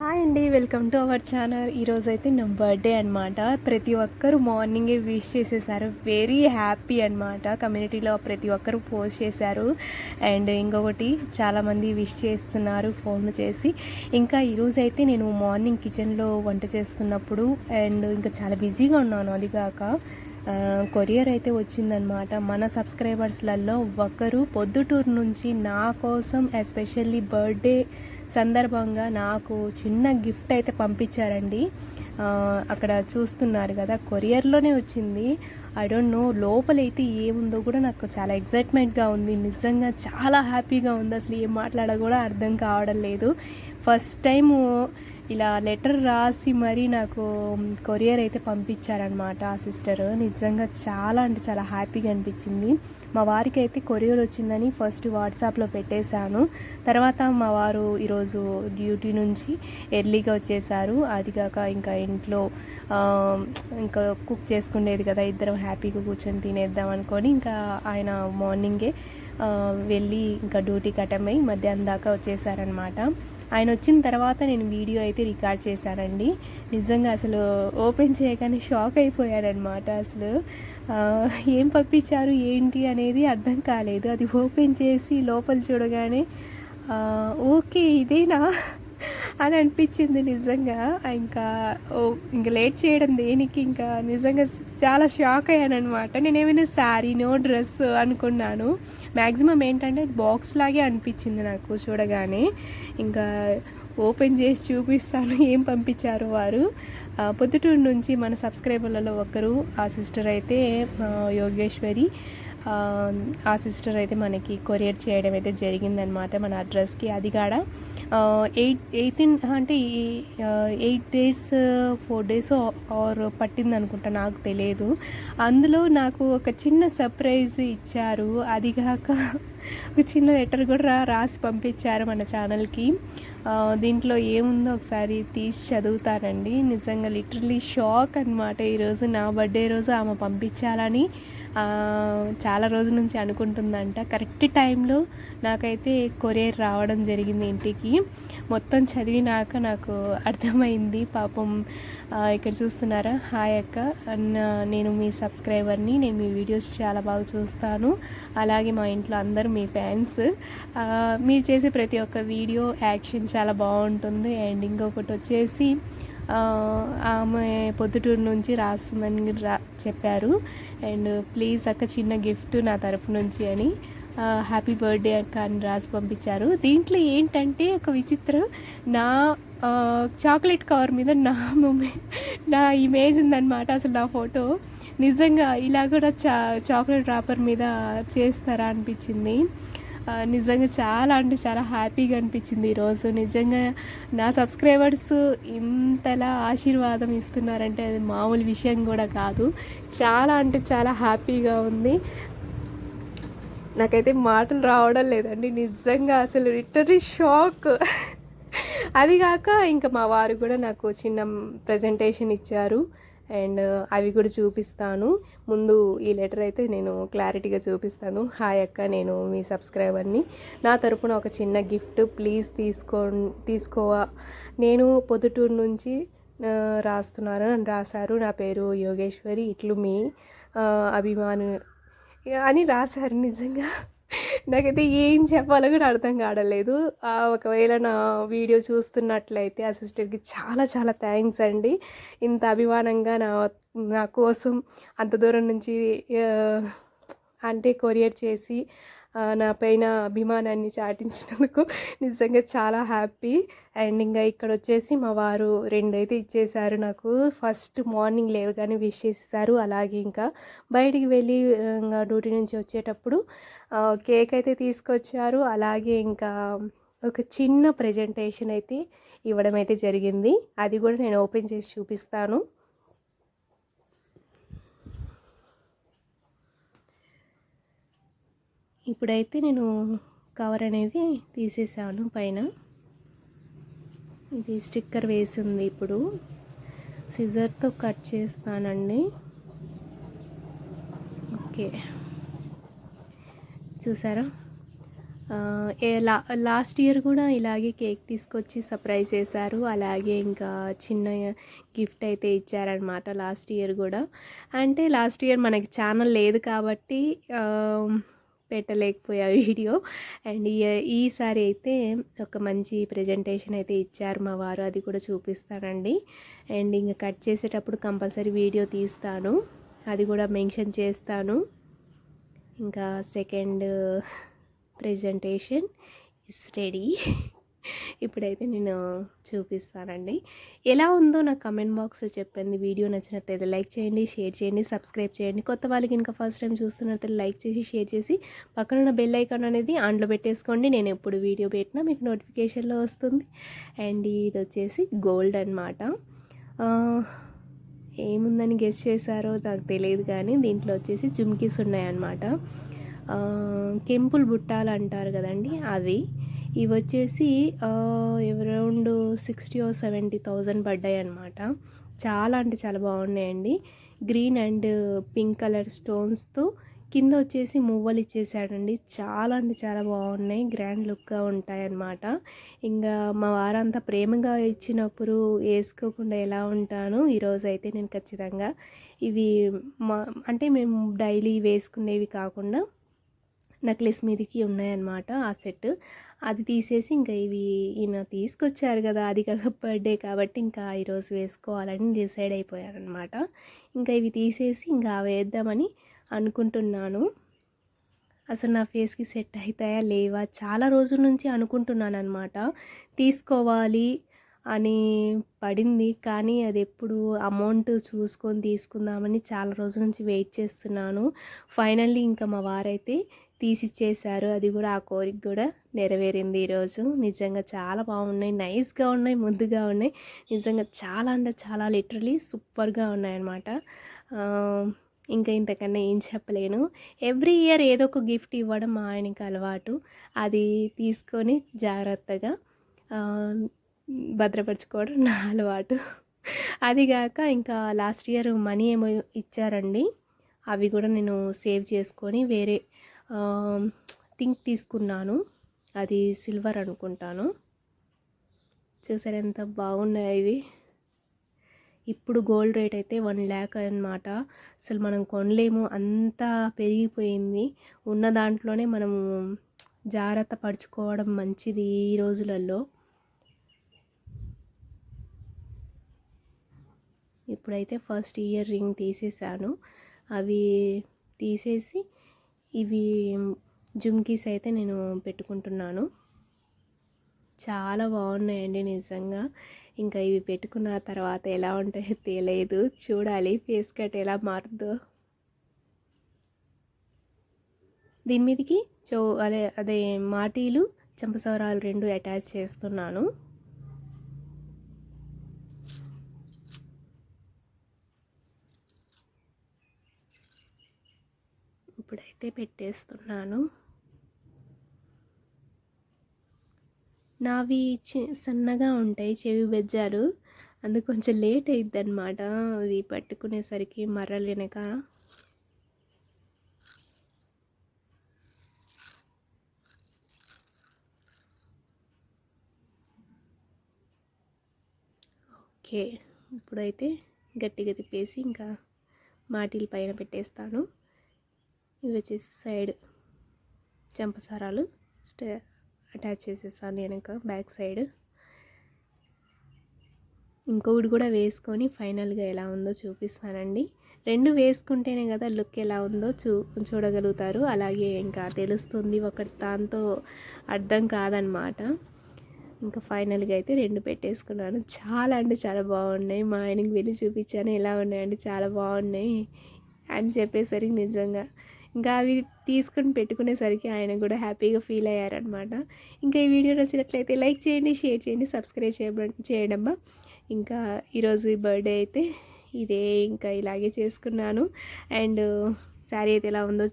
Hi అండి welcome to our channel. ఈరోజు అయితే నా బర్త్డే అనమాట ప్రతి ఒక్కరు మార్నింగే విష్ చేసేసారు. వెరీ హ్యాపీ అనమాట కమ్యూనిటీలో ప్రతి ఒక్కరు పోస్ట్ చేశారు. అండ్ ఇంకొకటి చాలామంది విష్ చేస్తున్నారు ఫోన్ చేసి. ఇంకా ఈరోజు అయితే నేను మార్నింగ్ కిచెన్లో వంట చేస్తున్నప్పుడు అండ్ ఇంకా చాలా బిజీగా ఉన్నాను. అది కాక కొరియర్ అయితే వచ్చిందనమాట మన సబ్స్క్రైబర్స్లలో ఒకరు పొద్దుటూరు నుంచి నా కోసం ఎస్పెషల్లీ బర్త్డే సందర్భంగా నాకు చిన్న గిఫ్ట్ అయితే పంపించారండి. అక్కడ చూస్తున్నారు కదా కొరియర్లోనే వచ్చింది. ఐ డోంట్ నో లోపలైతే ఏముందో కూడా నాకు చాలా ఎగ్జైట్మెంట్గా ఉంది. నిజంగా చాలా హ్యాపీగా ఉంది. అసలు ఏం మాట్లాడా కూడా అర్థం కావడం లేదు. ఫస్ట్ టైము ఇలా లెటర్ రాసి మరీ నాకు కొరియర్ అయితే పంపించారనమాట ఆ సిస్టర్ నిజంగా చాలా అంటే చాలా హ్యాపీగా అనిపించింది. మా వారికి అయితే కొరియర్ వచ్చిందని ఫస్ట్ వాట్సాప్లో పెట్టేశాను. తర్వాత మా వారు ఈరోజు డ్యూటీ నుంచి ఎర్లీగా వచ్చేసారు. అది కాక ఇంకా ఇంట్లో ఇంకా కుక్ చేసుకునేది కదా ఇద్దరం హ్యాపీగా కూర్చొని తినేద్దాం అనుకొని ఇంకా ఆయన మార్నింగే వెళ్ళి ఇంకా డ్యూటీ అటెండ్ అయ్యి మధ్యాహ్నం దాకా వచ్చేసారనమాట ఆయన వచ్చిన తర్వాత నేను వీడియో అయితే రికార్డ్ చేశానండి. నిజంగా అసలు ఓపెన్ చేయగానే షాక్ అయిపోయాడనమాట అసలు. ఏం పంపించారు ఏంటి అనేది అర్థం కాలేదు. అది ఓపెన్ చేసి లోపల చూడగానే ఓకే ఇదేనా? అని అనిపించింది నిజంగా. ఇంకా ఓ ఇంకా లేట్ చేయడం దేనికి? ఇంకా నిజంగా చాలా షాక్ అయ్యాను అనమాట నేను ఏమైనా శారీనో డ్రెస్ అనుకున్నాను. మ్యాక్సిమం ఏంటంటే అది బాక్స్ లాగే అనిపించింది నాకు చూడగానే. ఇంకా ఓపెన్ చేసి చూపిస్తాను. ఏం పంపించారు వారు? పొద్దుటూరు నుంచి మన సబ్స్క్రైబర్లలో ఒకరు ఆ సిస్టర్ అయితే యోగేశ్వరి. ఆ, సిస్టర్ అయితే మనకి కొరియర్ చేయడం అయితే జరిగిందనమాట మన అడ్రస్కి. అది కాడ ఎయిట్ ఎయిటీన్ అంటే eight days four days or పట్టింది అనుకుంటా నాకు తెలియదు. అందులో నాకు ఒక చిన్న సర్ప్రైజ్ ఇచ్చారు. అది కాక ఒక చిన్న లెటర్ కూడా రా రాసి పంపించారు మన ఛానల్కి. దీంట్లో ఏముందో ఒకసారి తీసి చదువుతారండి నిజంగా లిటరలీ షాక్ అనమాట ఈరోజు నా బర్త్డే రోజు ఆమె పంపించాలని. చాలా రోజుల నుంచి అనుకుంటుందంట. కరెక్ట్ టైంలో నాకైతే కొరియర్ రావడం జరిగింది ఇంటికి. మొత్తం చదివినాక నాకు అర్థమైంది. పాపం ఇక్కడ చూస్తున్నారా? హాయ్ అక్క. అన్న నేను మీ సబ్స్క్రైబర్ని నేను మీ వీడియోస్ చాలా బాగా చూస్తాను. అలాగే మా ఇంట్లో అందరూ మీ ఫ్యాన్స్. మీరు చేసే ప్రతి ఒక్క వీడియో యాక్షన్ చాలా బాగుంటుంది. అండ్ ఇంకొకటి వచ్చేసి ఆమె పొద్దుటూరు నుంచి రాస్తుందని రా చెప్పారు. అండ్ ప్లీజ్ అక్క చిన్న గిఫ్ట్ నా తరపు నుంచి అని హ్యాపీ బర్త్డే అక్క అని రాసి పంపించారు. దీంట్లో ఏంటంటే ఒక విచిత్రం నా చాక్లెట్ కవర్ మీద నా నా ఇమేజ్ ఉందన్నమాట అసలు నా ఫోటో. నిజంగా ఇలా కూడా చా చాక్లెట్ రాపర్ మీద చేస్తారా అనిపించింది. నిజంగా చాలా అంటే చాలా హ్యాపీగా అనిపించింది ఈరోజు నిజంగా నా సబ్స్క్రైబర్స్ ఇంతలా ఆశీర్వాదం ఇస్తున్నారంటే అది మామూలు విషయం కూడా కాదు. చాలా అంటే చాలా హ్యాపీగా ఉంది. నాకైతే మాటలు రావడం లేదండి. నిజంగా అసలు లిటరీ షాక్. అది కాక ఇంకా మా వారు కూడా నాకు చిన్న ప్రజెంటేషన్ ఇచ్చారు. అండ్ అవి కూడా చూపిస్తాను. ముందు ఈ లెటర్ అయితే నేను క్లారిటీగా చూపిస్తాను. హాయ్ అక్క నేను మీ సబ్స్క్రైబర్ని. నా తరపున ఒక చిన్న గిఫ్ట్ ప్లీజ్ తీసుకో తీసుకోవా నేను పొద్దుటూరు నుంచి రాస్తున్నాను అని రాశారు. నా పేరు యోగేశ్వరి. ఇట్లు మీ అభిమాను అని రాశారు నిజంగా. నాకైతే ఏం చెప్పాలో కూడా అర్థం కావడలేదు ఒకవేళ నా వీడియో చూస్తున్నట్లయితే ఆ సిస్టర్కి చాలా చాలా థ్యాంక్స్ అండి. ఇంత అభిమానంగా నా నా కోసం అంత దూరం నుంచి అంటే కొరియర్ చేసి నా పైన అభిమానాన్ని చాటించినందుకు నిజంగా చాలా హ్యాపీ. అండ్ ఇంకా ఇక్కడ వచ్చేసి మా వారు రెండైతే ఇచ్చేసారు నాకు. ఫస్ట్ మార్నింగ్ లేవగానే విష్ చేసేసారు అలాగే ఇంకా బయటికి వెళ్ళి ఇంకా డ్యూటీ నుంచి వచ్చేటప్పుడు కేక్ అయితే తీసుకొచ్చారు. అలాగే ఇంకా ఒక చిన్న ప్రజెంటేషన్ అయితే ఇవ్వడం అయితే జరిగింది. అది కూడా నేను ఓపెన్ చేసి చూపిస్తాను. ఇప్పుడైతే నేను కవర్ అనేది తీసేసాను పైన. ఇది స్టిక్కర్ వేసి ఉంది ఇప్పుడు. సిజర్తో కట్ చేస్తానండి. ఓకే. చూసారా? లా లాస్ట్ ఇయర్ కూడా ఇలాగే కేక్ తీసుకొచ్చి సర్ప్రైజ్ చేశారు. అలాగే ఇంకా చిన్న గిఫ్ట్ అయితే ఇచ్చారనమాట లాస్ట్ ఇయర్ కూడా. అంటే లాస్ట్ ఇయర్ మనకి ఛానల్ లేదు కాబట్టి పెట్టలేకపోయా వీడియో. అండ్ ఈ- ఈసారి అయితే ఒక మంచి ప్రజెంటేషన్ అయితే ఇచ్చారు మా వారు అది కూడా చూపిస్తానండి. అండ్ ఇంకా కట్ చేసేటప్పుడు కంపల్సరీ వీడియో తీస్తాను. అది కూడా మెన్షన్ చేస్తాను. ఇంకా సెకండ్ ప్రజెంటేషన్ ఇస్ రెడీ ఇప్పుడైతే నేను చూపిస్తానండి. ఎలా ఉందో నాకు కమెంట్ బాక్స్లో చెప్పండి. వీడియో నచ్చినట్లయితే లైక్ చేయండి షేర్ చేయండి సబ్స్క్రైబ్ చేయండి. కొత్త వాళ్ళకి ఇంకా ఫస్ట్ టైం చూస్తున్నట్లయితే లైక్ చేసి షేర్ చేసి పక్కన ఉన్న బెల్ ఐకాన్ అనేది ఆన్లో పెట్టేసుకోండి. నేను ఎప్పుడు వీడియో పెట్టినా మీకు నోటిఫికేషన్లో వస్తుంది. అండ్ ఇది వచ్చేసి గోల్డ్ అనమాట ఏముందని గెస్ చేశారో నాకు తెలియదు కానీ దీంట్లో వచ్చేసి జుమ్కీస్ ఉన్నాయన్నమాట. కెంపుల్ బుట్టాలు అంటారు కదండి అవి. ఇవి వచ్చేసి అరౌండ్ సిక్స్టీ ఓ సెవెంటీ థౌజండ్ పడ్డాయి అనమాట చాలా అంటే చాలా బాగున్నాయండి. గ్రీన్ అండ్ పింక్ కలర్ స్టోన్స్తో కింద వచ్చేసి మువ్వలు ఇచ్చేసాడండి. చాలా అంటే చాలా బాగున్నాయి. గ్రాండ్ లుక్గా ఉంటాయన్నమాట. ఇంకా మా వారంతా ప్రేమగా ఇచ్చినప్పుడు వేసుకోకుండా ఎలా ఉంటాను ఈరోజు అయితే నేను ఖచ్చితంగా ఇవి మా అంటే మేము డైలీ వేసుకునేవి కాకుండా నెక్లెస్ మీదకి ఉన్నాయన్నమాట ఆ సెట్. అది తీసేసి ఇంకా ఇవి ఈయన తీసుకొచ్చారు కదా అది కాక బర్త్డే కాబట్టి ఇంకా ఈరోజు వేసుకోవాలని డిసైడ్ అయిపోయారనమాట ఇంకా ఇవి తీసేసి ఇంకా వేద్దామని అనుకుంటున్నాను. అసలు నా ఫేస్కి సెట్ అవుతాయా లేవా? చాలా రోజుల నుంచి అనుకుంటున్నాను అనమాట తీసుకోవాలి అని పడింది కానీ అది ఎప్పుడు అమౌంట్ చూసుకొని తీసుకుందామని చాలా రోజుల నుంచి వెయిట్ చేస్తున్నాను. ఫైనల్లీ ఇంకా మా వారైతే తీసిచ్చేశారు. అది కూడా ఆ కోరిక కూడా నెరవేరింది ఈరోజు. నిజంగా చాలా బాగున్నాయి. నైస్గా ఉన్నాయి ముద్దుగా ఉన్నాయి. నిజంగా చాలా అంటే చాలా లిటరలీ సూపర్గా ఉన్నాయన్నమాట. ఇంకా ఇంతకన్నా ఏం చెప్పలేను. ఎవ్రీ ఇయర్ ఏదో ఒక గిఫ్ట్ ఇవ్వడం మా ఆయనకి అలవాటు. అది తీసుకొని జాగ్రత్తగా భద్రపరచుకోవడం నా అలవాటు. అదిగాక ఇంకా లాస్ట్ ఇయర్ మనీ ఏమో ఇచ్చారండి. అవి కూడా నేను సేవ్ చేసుకొని వేరే థింక్ తీసుకున్నాను. అది సిల్వర్ అనుకుంటాను. చూసారు ఎంత బాగున్నాయి ఇవి. ఇప్పుడు గోల్డ్ రేట్ అయితే వన్ ల్యాక్ అన్నమాట. అసలు మనం కొనలేము. అంత పెరిగిపోయింది. ఉన్న దాంట్లోనే మనము జాగ్రత్త పరుచుకోవడం మంచిది ఈ రోజులలో. ఇప్పుడైతే ఫస్ట్ ఇయర్ రింగ్ తీసేసాను అవి తీసేసి ఇవి జుమ్కీస్ అయితే నేను పెట్టుకుంటున్నాను. చాలా బాగున్నాయండి నిజంగా. ఇంకా ఇవి పెట్టుకున్న తర్వాత ఎలా ఉంటాయో తెలియదు. చూడాలి ఫేస్ కట్ ఎలా మారుద్దో. దీని మీదకి చో అదే అదే మాటీలు చంపసవరాలు రెండు అటాచ్ చేస్తున్నాను. ఇప్పుడైతే పెట్టేస్తున్నాను. నావి చి సన్నగా ఉంటాయి చెవి బెజ్జారు అందుకు కొంచెం లేట్ అయిద్ది అనమాట అది పట్టుకునేసరికి మర్రలేనక ఓకే. ఇప్పుడైతే గట్టిగా తిప్పేసి ఇంకా మాటిల పైన పెట్టేస్తాను. ఇవి వచ్చేసి సైడ్ చంపసారాలు స్టే అటాచ్ చేసేస్తాను ఇంకా బ్యాక్ సైడ్. ఇంకొకటి కూడా వేసుకొని ఫైనల్గా ఎలా ఉందో చూపిస్తానండి. రెండు వేసుకుంటేనే కదా లుక్ ఎలా ఉందో చూ చూడగలుగుతారు. అలాగే ఇంకా తెలుస్తుంది ఒకటి దాంతో అర్థం కాదనమాట. ఇంకా ఫైనల్గా అయితే రెండు పెట్టేసుకున్నాను. చాలా అంటే చాలా బాగున్నాయి. మా ఆయనకి వెళ్ళి చూపించాను. ఎలా ఉన్నాయండి చాలా బాగున్నాయి అని చెప్పేసరికి నిజంగా ఇంకా అవి తీసుకుని పెట్టుకునేసరికి ఆయన కూడా హ్యాపీగా ఫీల్ అయ్యారనమాట ఇంకా ఈ వీడియో నచ్చినట్లయితే లైక్ చేయండి షేర్ చేయండి సబ్స్క్రైబ్ చేయడం చేయడమ్మా. ఇంకా ఈరోజు బర్త్డే అయితే ఇదే ఇంకా ఇలాగే చేసుకున్నాను. అండ్ శారీ అయితే ఎలా ఉందో